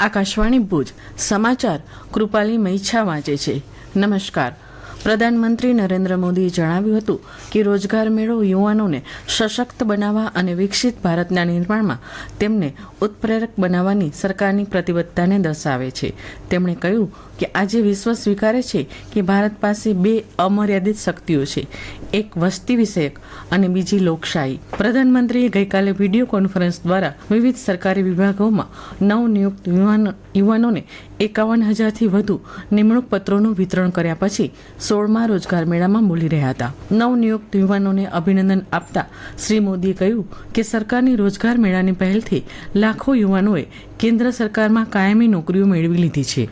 આકાશવાણી ભુજ, સમાચાર કૃપાલી મૈછા વાંચે છે. નમસ્કાર. પ્રધાનમંત્રી નરેન્દ્ર મોદીએ જણાવ્યું હતું કે રોજગાર મેળો યુવાનોને સશક્ત બનાવવા અને વિકસિત ભારતના નિર્માણમાં તેમને ઉત્પ્રેરક બનાવવાની સરકારની પ્રતિબદ્ધતાને દર્શાવે છે. તેમણે કહ્યું કે આજે વિશ્વ સ્વીકારે છે કે ભારત પાસે બે અમર્યાદિત શક્તિઓ છે. એક વસ્તી વિષયક અને બીજી લોકશાહી. પ્રધાનમંત્રીએ ગઈકાલે વીડિયો કોન્ફરન્સ દ્વારા વિવિધ સરકારી વિભાગોમાં નવનિયુક્ત યુવાનો યુવાનોને એકાવન હજારથી વધુ નિમણૂક પત્રોનું વિતરણ કર્યા પછી સોળમા રોજગાર મેળામાં બોલી રહ્યા હતા. નવનિયુક્ત યુવાનોને અભિનંદન આપતા શ્રી મોદીએ કહ્યું કે સરકારની રોજગાર મેળાની પહેલથી લાખો યુવાનોએ કેન્દ્ર સરકારમાં કાયમી નોકરીઓ મેળવી લીધી છે.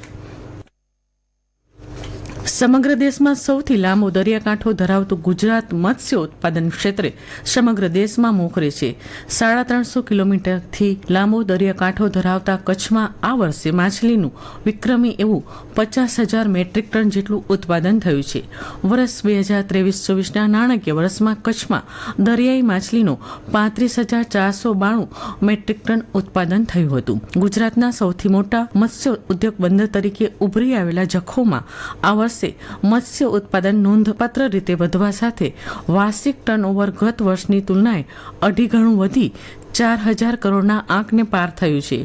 સમગ્ર દેશમાં સૌથી લાંબો દરિયાકાંઠો ધરાવતું ગુજરાત મત્સ્ય ઉત્પાદન ક્ષેત્રે સમગ્ર દેશમાં મોખરે છે. સાડા ત્રણસો કિલોમીટરથી લાંબો દરિયાકાંઠો ધરાવતા કચ્છમાં આ વર્ષે માછલીનું વિક્રમી એવું પચાસ હજાર મેટ્રિક ટન જેટલું ઉત્પાદન થયું છે. વર્ષ બે હજાર ત્રેવીસ ચોવીસના નાણાકીય વર્ષમાં કચ્છમાં દરિયાઈ માછલીનું પાંત્રીસ હજાર ચારસો બાણું મેટ્રિક ટન ઉત્પાદન થયું હતું. ગુજરાતના સૌથી મોટા મત્સ્ય ઉદ્યોગ બંદર તરીકે ઉભરી આવેલા જખોમાં આ વર્ષે મત્સ્ય ઉત્પાદન નોંધપાત્ર રીતે વધવા સાથે વાર્ષિક ટર્નઓવર ગત વર્ષની તુલનાએ અઢી ગણું વધી ચાર હજાર કરોડના આંકને પાર થયું છે.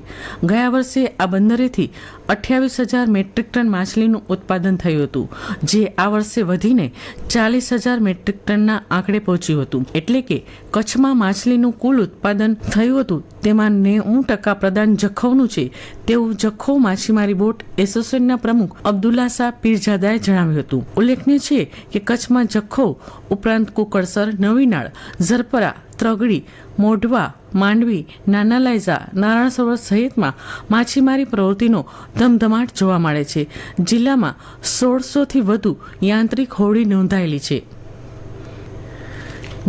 ગયા વર્ષે આ બંદરેથી અઠ્યાવીસ હજાર મેટ્રિક ટન માછલીનું ઉત્પાદન થયું હતું, જે આ વર્ષે વધીને ચાલીસ હજાર મેટ્રિક ટનના આંકડે પહોંચ્યું હતું. એટલે કે કચ્છમાં માછલીનું કુલ ઉત્પાદન થયું હતું, તેમાં નેવું ટકા પ્રદાન જખૌનું છે, તેવું જખૌ માછીમારી બોટ એસોસિએશનના પ્રમુખ અબ્દુલ્લા શાહ પીરજાદાએ જણાવ્યું હતું. ઉલ્લેખનીય છે કે કચ્છમાં જખૌ ઉપરાંત કુકડસર, નવીનાળ, ઝરપરા ત્રગડી, મોઢવા, માંડવી, નાના લાયઝા, નારાયણ સરોવર સહિતમાં માછીમારી પ્રવૃત્તિનો ધમધમાટ જોવા મળે છે. જિલ્લામાં સોળસોથી વધુ યાંત્રિક હોડી નોંધાયેલી છે.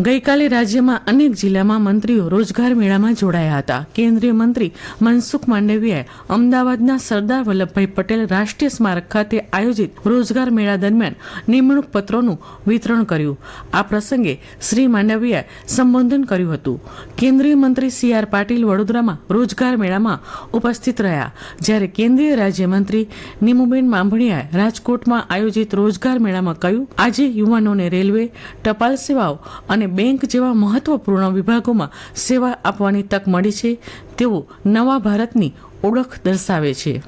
ગઈકાલે રાજ્યમાં અનેક જિલ્લામાં મંત્રીઓ રોજગાર મેળામાં જોડાયા હતા. કેન્દ્રીય મંત્રી મનસુખ માંડવીયાએ અમદાવાદના સરદાર વલ્લભભાઈ પટેલ રાષ્ટ્રીય સ્મારક ખાતે આયોજિત રોજગાર મેળા દરમિયાન નિમણૂક પત્રોનું વિતરણ કર્યું. આ પ્રસંગે શ્રી માંડવીયાએ સંબોધન કર્યું હતું. કેન્દ્રીય મંત્રી સી આર પાટીલ વડોદરામાં રોજગાર મેળામાં ઉપસ્થિત રહ્યા. જ્યારે કેન્દ્રીય રાજ્યમંત્રી નીમુબેન માંભણિયાએ રાજકોટમાં આયોજિત રોજગાર મેળામાં કહ્યું, આજે યુવાનોને રેલવે, ટપાલ સેવાઓ અને બેંક જેવા મહત્વપૂર્ણ વિભાગોમાં સેવા આપવાની તક મળી છે. તેઓ નવા ભારતની ઓળખ દર્શાવે છે.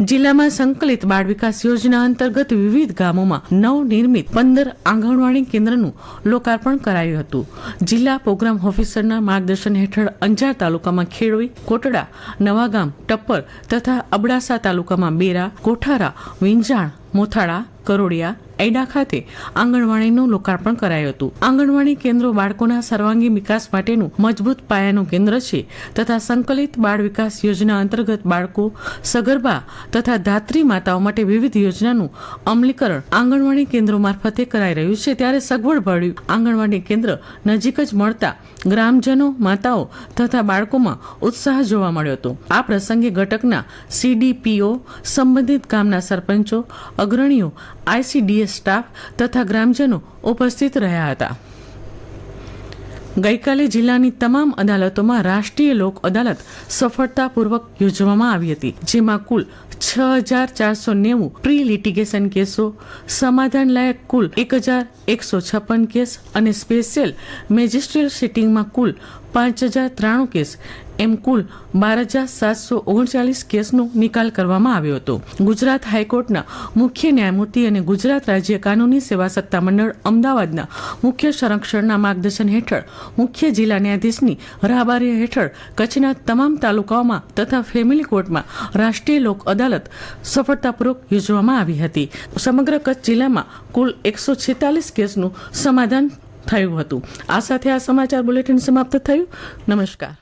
જિલ્લામાં સંકલિત બાળ વિકાસ યોજના અંતર્ગત વિવિધ ગામોમાં નવનિર્મિત પંદર આંગણવાડી કેન્દ્રનું લોકાર્પણ કરાયું હતું. જિલ્લા પ્રોગ્રામ ઓફિસરના માર્ગદર્શન હેઠળ અંજાર તાલુકામાં ખેડવી કોટડા, નવાગામ, ટપ્પર તથા અબડાસા તાલુકામાં બેરા કોઠારા વિંજાણ, મોથાળા કરોડિયા એડા ખાતે આંગણવાડીનું લોકાર્પણ કરાયું હતું. આંગણવાડી કેન્દ્રો બાળકોના સર્વાંગી વિકાસ માટેનું મજબૂત પાયાનું કેન્દ્ર છે તથા સંકલિત બાળ વિકાસ યોજના અંતર્ગત બાળકો સગર્ભા તથા ધાત્રી માતાઓ માટે વિવિધ યોજનાનું અમલીકરણ આંગણવાડી કેન્દ્રો મારફતે કરાઈ રહ્યું છે. ત્યારે સગવડ ભર્યું આંગણવાડી કેન્દ્ર નજીક જ મળતા ગ્રામજનો, માતાઓ તથા બાળકોમાં ઉત્સાહ જોવા મળ્યો હતો. આ પ્રસંગે ઘટકના સીડીપીઓ સંબંધિત ગામના સરપંચો, અગ્રણીઓ આઈસીડીએસ સ્ટાફ તથા ગ્રામજનો ઉપસ્થિત રહ્યા હતા. ગઈકાલે જિલ્લાની તમામ અદાલતોમાં રાષ્ટ્રીય લોક અદાલત સફળતાપૂર્વક યોજવામાં આવી હતી, જેમાં કુલ છ હજાર ચારસો નેવું પ્રી લિટિગેશન કેસો સમાધાન લાયક કુલ એક હજાર એકસો છપ્પન કેસ અને સ્પેશિયલ મેજિસ્ટ્રેટ સિટિંગમાં કુલ પાંચ હજાર ત્રાણું કેસ, એમ કુલ બાર હજાર સાતસો ઓગણચાલીસ કેસનો નિકાલ કરવામાં આવ્યો હતો. ગુજરાત હાઈકોર્ટના મુખ્ય ન્યાયમૂર્તિ અને ગુજરાત રાજ્ય કાનૂની સેવા સત્તામંડળ અમદાવાદના મુખ્ય સંરક્ષણના માર્ગદર્શન હેઠળ મુખ્ય જિલ્લા ન્યાયાધીશની રાહબારી હેઠળ કચ્છના તમામ તાલુકાઓમાં તથા ફેમિલી કોર્ટમાં રાષ્ટ્રીય લોક અદાલત સફળતાપૂર્વક યોજવામાં આવી હતી. સમગ્ર કચ્છ જિલ્લામાં કુલ એકસો છેતાલીસ કેસનું સમાધાન થયું હતું. આ સાથે આ સમાચાર બુલેટિન સમાપ્ત થયું. નમસ્કાર.